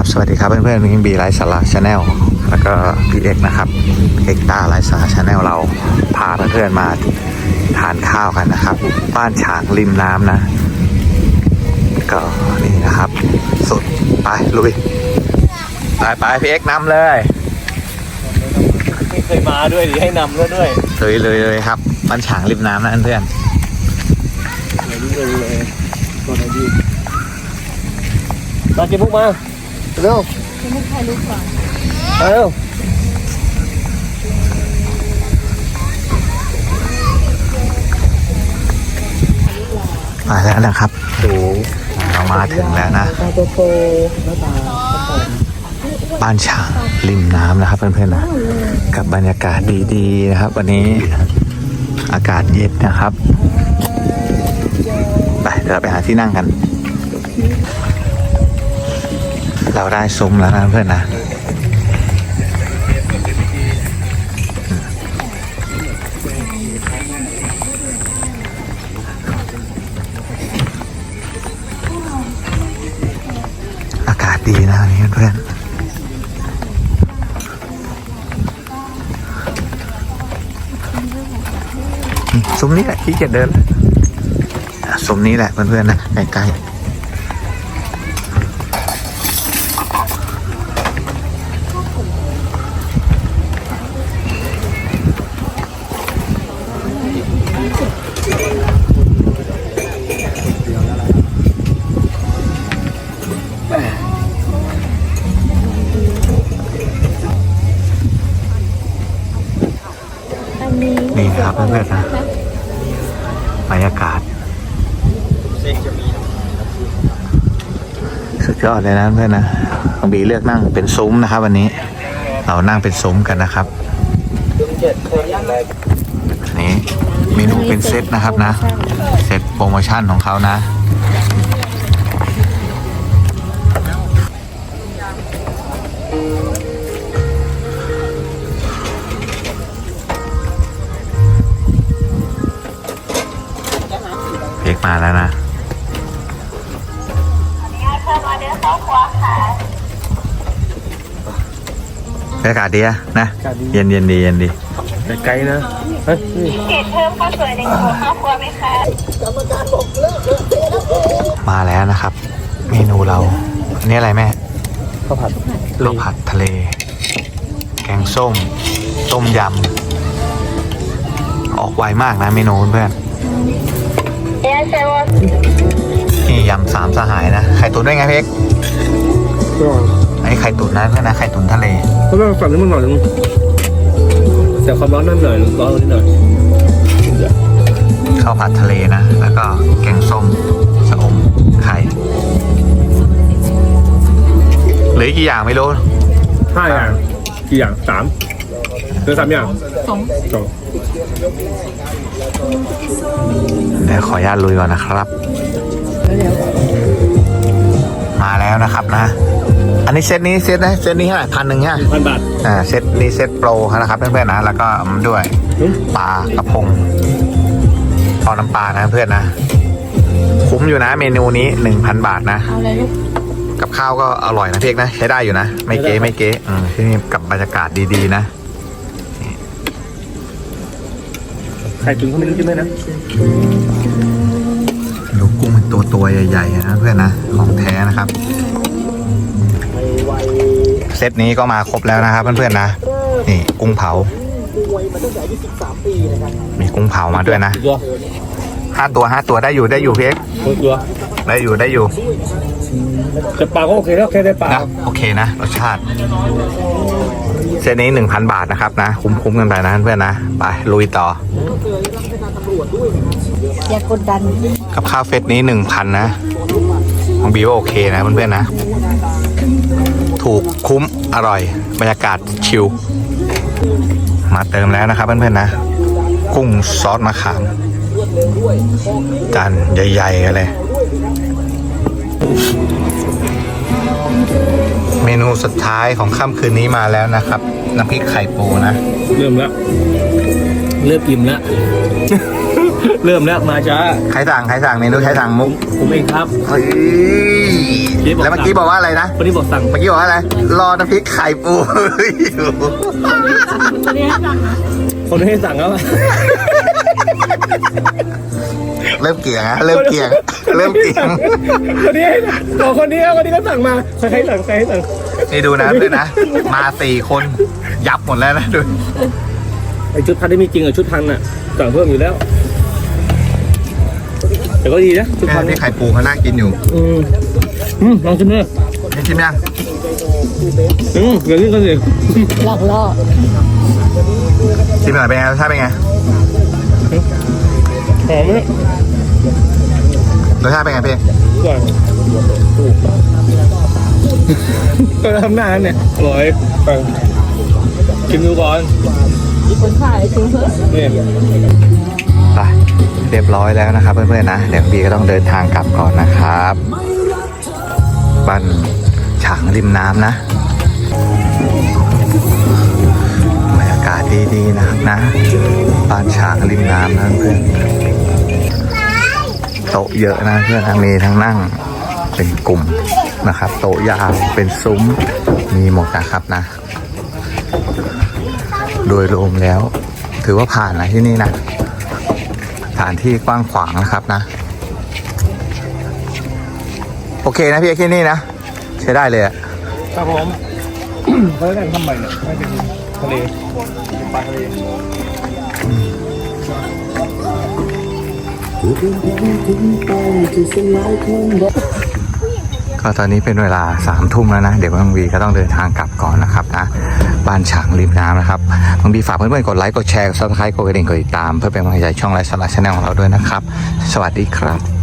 ครับ สวัสดีครับเพื่อนๆนี่บีไลฟ์สาระชาแนลแล้วก็พี่เอกนะครับเอกต้าไลฟ์สาระชาแนลเราพาเพื่อนๆมาทานข้าวกันนะครับ บ้านฉางริมน้ำนะ ก็นี่นะครับ สุดไปลุยไปไปพี่เอกนำเลย ไม่เคยมาด้วยหรือให้นำด้วยด้วยเลยเลยเลยครับ บ้านฉางริมน้ำนะเพื่อนเลยเลยเลยตัวไหนดีมาเก็บมุกมา เร็วจะไม่ใครรู้ก่อนมาเร็วๆมาแล้วนะครับสูเรามาถึงแล้วนะตาโตโตหน้าตาบ้านฉางริมน้ำนะครับเพื่อนๆนะ กับบรรยากาศดีๆนะครับ วันนี้อากาศเย็นนะครับ ไปเดี๋ยวเราไปหาที่นั่งกัน เราได้ซุ้มแล้วนะเพื่อนนะอากาศดีนะวันนี้เพื่อนซุ้มนี้แหละที่จะเดินซุ้มนี้แหละเพื่อนๆนะใกล้ๆ นี่นะครับเพื่อนๆนะบรรยากาศเซ็งจะมีสุดยอดเลยนะเพื่อนนะบางบีเลือกนั่งเป็นซุ้มนะครับ วันนี้ เรานั่งเป็นซุ้มกันนะครับอันนี้เมนูเป็นเซตนะครับนะ เซตโปรโมชั่นของเขานะ มาแล้วนะบรรยากาศดีอะนะ เย็นเย็นดีเย็นดีแต่ไกลนะเฮ้ยนี่เผ็ดเพิ่มข้าวสวยในครัวข้าวครัวไหมคะมาแล้วนะครับ เมนูเราอันนี้อะไรแม่ข้าวผัดข้าวผัดทะเล แกงส้ม ต้มยำ ออกไวมากนะเมนูเพื่อนเอเซวๆ นี่ยำสามสหายนะ ไข่ตุ๋นด้วยไงเพ็กก็อันนี้ไข่ตุ๋นนะเพื่อนนะ ไข่ตุ๋นทะเลก็ต้องฝั่งนี้มันหน่อยนึงแต่ความร้อนนั่นหน่อยร้อนนิดหน่อยข้าวผัดทะเลนะ แล้วก็แกงส้มชะอมไข่เหลืออีกกี่อย่างไม่รู้ห้าอย่างกี่อย่างสามเหลือสามอย่างสองสอง เดี๋ยวขออนุญาตลุยก่อนนะครับ มาแล้วนะครับนะ อันนี้เซตนี้เซตนะเซตนี้เท่าไหร่พันหนึ่งใช่ไหมพันบาทอ่าเซตนี้เซตโปรนะครับเพื่อนๆนะแล้วก็ด้วยอืมปลากระพงทอดน้ำปลานะเพื่อนนะ คุ้มอยู่นะเมนูนี้หนึ่งพันบาทนะเอาเลยลูกกับข้าวก็อร่อยนะเพียกนะ ใช้ได้อยู่นะ ไม่เก๊ไม่เก๊อืมที่นี่กับบรรยากาศดีๆนะ ไข่ตุ๋นเขาไม่รู้ใช่ไหมนะดูกุ้งเป็นตัวตัวๆใหญ่ๆนะเพื่อนนะ ของแท้นะครับไวเซตนี้ก็มาครบแล้วนะครับเพื่อนๆนะ นี่กุ้งเผาป่วยมาตั้งแต่อายุ13ปีนะครับมีกุ้งเผามาด้วยนะตัวห้าตัวห้าตัวได้อยู่ได้อยู่เพียกตัวได้อยู่ได้อยู่แต่ปลาก็โอเคแล้วแค่ได้ปลานะโอเคนะรสชาติ เซตนี้หนึ่งพันบาทนะครับนะ คุ้มๆกันไปนะเพื่อนๆนะ ไปลุยต่ออย่ากดดันกับข้าวเฟสนี้หนึ่งพันนะของบีว่าโอเคนะเพื่อนๆนะ ถูกคุ้มอร่อย บรรยากาศชิลมาเติมแล้วนะครับเพื่อนๆนะ กุ้งซอสมะขามจานใหญ่ๆกันเลย เมนูสุดท้ายของค่ำคืนนี้มาแล้วนะครับน้ำพริกไข่ปูนะ เริ่มแล้วเริ่มอิ่มแล้ว เริ่มแล้วมาช้าใครสั่งใครสั่งเมนูใครสั่งมุกผมเองครับเฮ้ยเจ๊บอกแล้วเมื่อกี้บอกว่าอะไรนะวันนี้บอกสั่งเมื่อกี้บอกว่าอะไรรอน้ำพริกไข่ปูอยู่คนให้สั่งแล้ว เริ่มเกี่ยงอะเริ่มเกี่ยง เริ่มเกี่ยง คนนี้ให้บอกคนนี้คนนี้ก็สั่งมาใครให้สั่งใครให้สั่งนี่ดูนะด้วยนะ มาสี่คนยับหมดแล้วนะดูไอชุดพันที่มีจริงกับชุดพันน่ะสั่งเพิ่มอยู่แล้ว แต่ก็ดีนะชุดพันนี่ไข่ปูเขาน่ากินอยู่อืมอืมลองชิมเลยนี่ชิมยังอืมอย่างนี้ก็สิหลอกล่อชิมหน่อยเป็นไงรสชาติเป็นไงหอมไหม รสชาติเป็นไงพี่ก่อนก็ทำหน้าเนี่ยอร่อยไปชิมดูก่อนคนขายถึงเพื่อเนี่ยไปเรียบร้อยแล้วนะครับ เพื่อนๆนะเดี๋ยวบีก็ต้องเดินทางกลับก่อนนะครับบ้านฉางริมน้ำนะบรรยากาศดีๆนะครับนะบ้านฉางริมน้ำนะเพื่อน โต๊ะเยอะนะเพื่อนทั้งมีทั้งนั่งเป็นกลุ่มนะครับ โต๊ะยาวเป็นซุ้มมีหมดนะครับนะ โดยรวมแล้ว ถือว่าผ่านนะที่นี่นะสถานที่กว้างขวางนะครับนะ โอเคนะพี่ที่นี่นะ ใช้ได้เลยอะครับผมเขาจะทำใหม่เนี่ยให้เป็นทะเลเป็นปลาทะเล ก็ตอนนี้เป็นเวลาสามทุ่มแล้วนะ เดี๋ยวบางวีก็ต้องเดินทางกลับก่อนนะครับนะ บ้านฉางริมน้ำนะครับบางวีฝากเพื่อนๆกดไลค์กดแชร์กดซับสไครต์กดกระดิ่งกดติดตามเพื่อเป็นกำลังใจช่องไลฟ์สละชาแนลของเราด้วยนะครับ สวัสดีครับ